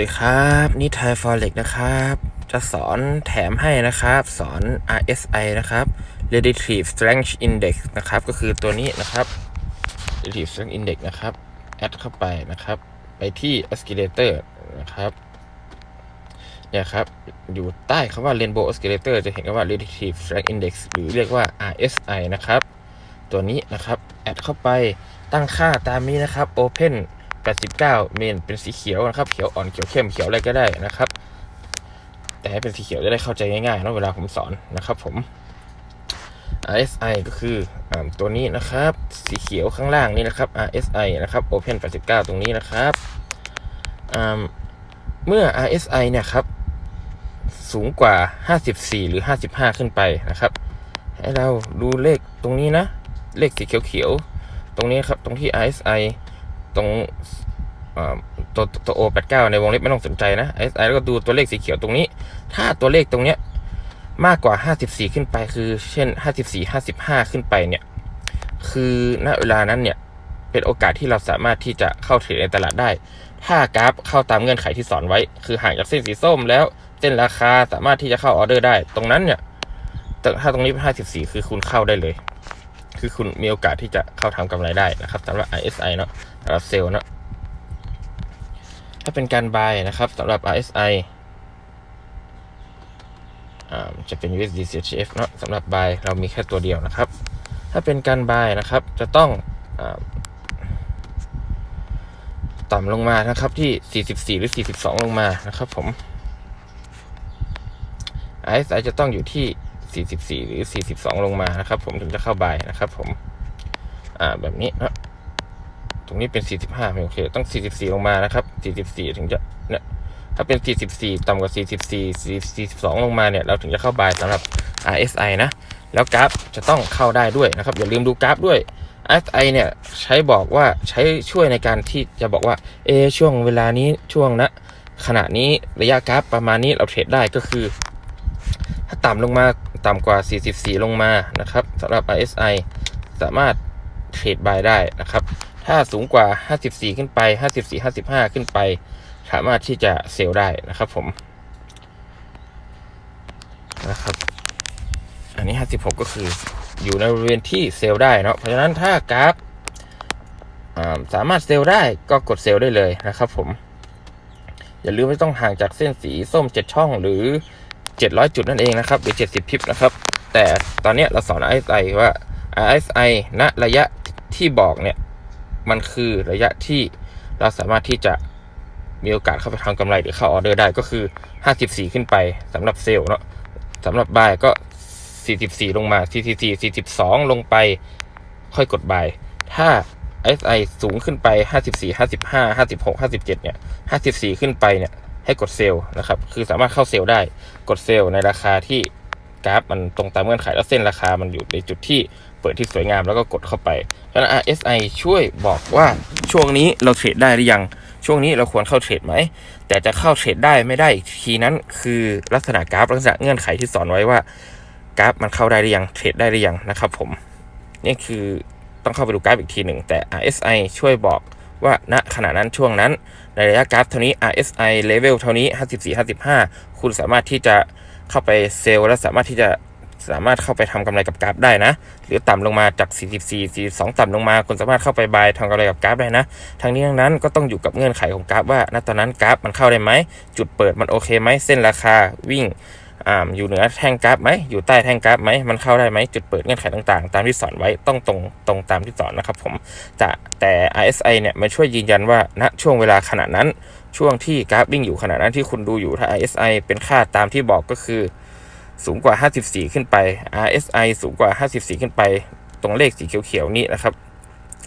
ดีครับนิทายฟอเร็กนะครับ จะสอนแถมให้นะครับ สอน RSI นะครับ Relative Strength Index นะครับ ก็คือตัวนี้นะครับ Relative Strength Index นะครับ แอดเข้าไปนะครับ ไปที่ Oscillator นะครับเนี่ยครับ อยู่ใต้คำว่า Rainbow Oscillator จะเห็นคำว่า Relative Strength Index หรือเรียกว่า RSI นะครับ ตัวนี้นะครับ แอดเข้าไปตั้งค่าตามนี้นะครับ Open 89 เมนเป็นสีเขียวนะครับ เขียวอ่อน เขียวเข้ม เขียวอะไรก็ได้นะครับ แต่ให้เป็นสีเขียวจะได้เข้าใจง่ายๆเนอะเวลาผมสอนนะครับผม RSI ก็คืออตัวนี้นะครับ สีเขียวข้างล่างนี่นะครับ RSI นะครับ Open 89 ตรงนี้นะครับอ่าเมื่อ RSI เนี่ยครับ สูงกว่า 54 หรือ 55 ขึ้นไปนะครับ ให้เราดูเลขตรงนี้นะ เลขสีเขียวๆ ตรงนี้ครับ ตรงที่ RSI ตรงอ่าตัวตัว O 89ในวงเล็บไม่ต้องสนใจนะ RSI แล้วก็ดูตัวเลขสีเขียวตรงนี้ ถ้าตัวเลขตรงเนี้ยมากกว่า 54 ขึ้นไปคือ เช่น 54 55 ขึ้นไปเนี่ยคือณเวลานั้นเนี่ยเป็นโอกาสที่เราสามารถที่จะเข้าเทรดในตลาดได้ ถ้ากราฟเข้าตามเงื่อนไขที่สอนไว้ คือห่างจากเส้นสีส้มแล้วเส้นราคาสามารถที่จะเข้าออเดอร์ได้ ตรงนั้นเนี่ยถ้าตรงนี้เป็น54 คือคุณเข้าได้เลย คือคุณมีโอกาสที่จะเข้าทำกำไรได้นะครับสำหรับ RSI เนาะสำหรับเซลล์เนาะถ้าเป็นการ buy นะครับสำหรับ RSI อ่าจะเป็น USD CHF เนาะสำหรับ buy เรามีแค่ตัวเดียวนะครับ ถ้าเป็นการ buy นะครับจะต้องอต่ำลงมานะครับที่ 44 หรือ 42 ลงมานะครับผม RSI จะต้องอยู่ที่ 44 หรือ 42 ลงมานะครับ ผมถึงจะเข้า buy นะครับ ผม อ่าแบบนี้นะตรงนี้เป็น 45ไม่โอเค ต้อง 44 ลงมานะครับ 44 ถึงจะเนี่ยถ้าเป็น 44 ต่ำกว่า 44 42 ลงมาเนี่ย เราถึงจะเข้าบายสำหรับ RSI นะ แล้วกราฟจะต้องเข้าได้ด้วยนะครับ อย่าลืมดูกราฟด้วย RSI เนี่ย ใช้บอกว่าใช้ช่วยในการที่จะบอกว่า เอ ช่วงเวลานี้ช่วงนะขณะนี้ระยะกราฟประมาณนี้เราเทรดได้ก็คือ ถ้าต่ำลงมา ต่ำกว่า 44 ลงมานะครับสำหรับ RSI สามารถเทรดบายได้นะครับ ถ้าสูงกว่า 54 ขึ้นไป 54 55 ขึ้นไป สามารถที่จะเซลได้นะครับผมนะครับ อันนี้ 56 ก็คืออยู่ในบริเวณที่เซลได้เนาะเพราะฉะนั้นถ้ากราฟสามารถเซลได้ก็กดเซลได้เลยนะครับผม อย่าลืมไม่ต้องห่างจากเส้นสีส้ม 7 ช่องหรือ 700 จุดนั่นเองนะครับ หรือ 70พิบนะครับ แต่ตอนนี้เราสอน RSI ว่า RSI ณระยะที่บอกเนี่ย มันคือระยะที่เราสามารถที่จะมีโอกาสเข้าไปทำกำไรหรือเข้าออเดอร์ได้ก็คือ 54 ขึ้นไปสำหรับเซลล์เนาะสำหรับบายก็ 44 ลงมา 44 42 ลงไปค่อยกดบาย ถ้า SI สูงขึ้นไป 54 55 56 57 เนี่ย 54 ขึ้นไปเนี่ย ให้กดเซลล์นะครับ คือสามารถเข้าเซลล์ได้กดเซลล์ในราคาที่กราฟมันตรงตามเงื่อนไขแล้วเส้นราคามันอยู่ในจุดที่เปิดที่สวยงามแล้วก็กดเข้าไปฉะนั้น RSI ช่วยบอกว่าช่วงนี้เราเทรดได้หรือยัง ช่วงนี้เราควรเข้าเทรดไหม แต่จะเข้าเทรดได้ไม่ได้อีกทีนั้น คือลักษณะกราฟลักษณะเงื่อนไขที่สอนไว้ว่ากราฟมันเข้าได้หรือยังเทรดได้หรือยังนะครับผม นี่คือต้องเข้าไปดูกราฟอีกทีหนึ่งแต่ RSI ช่วยบอก ว่าณขณะนั้นช่วงนั้น ในระยะกราฟเท่านี้ RSI level เท่านี้ 54 55 คุณสามารถที่จะเข้าไปเซลล์และสามารถที่จะสามารถเข้าไปทำกำไรกับกราฟได้นะ หรือต่ำลงมาจาก 44 42 ต่ำลงมา คุณสามารถเข้าไปบายทำกำไรกับกราฟได้นะ ทั้งนี้ทั้งนั้นก็ต้องอยู่กับเงื่อนไขของกราฟว่าณตอนนั้นกราฟมันเข้าได้ไหม จุดเปิดมันโอเคไหม เส้นราคาวิ่ง อ่าอยู่เหนือแท่งกราฟไหมอยู่ใต้แท่งกราฟไหมมันเข้าได้ไหมจุดเปิดเงื่อนไขต่างๆ ตามที่สอนไว้ต้องตรงตรงตามที่สอนนะครับผมแต่แต่ RSI เนี่ยมันช่วยยืนยันว่าณช่วงเวลาขณะนั้น ช่วงที่กราฟวิ่งอยู่ขณะนั้นที่คุณดูอยู่ถ้า RSI เป็นค่าตามที่บอกก็คือสูงกว่า 54 ขึ้นไป RSI สูงกว่า 54 ขึ้นไป ตรงเลขสีเขียวๆนี่นะครับ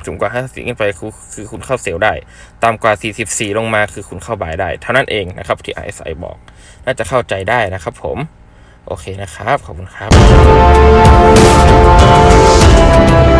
สูงกว่า 50ขึ้นไปคือคือคุณเข้าเซลล์ได้ ต่ำกว่า 44 ลงมาคือคุณเข้าบายได้ เท่านั้นเองนะครับที่ RSI บอก น่าจะเข้าใจได้นะครับผม โอเคนะครับ ขอบคุณครับ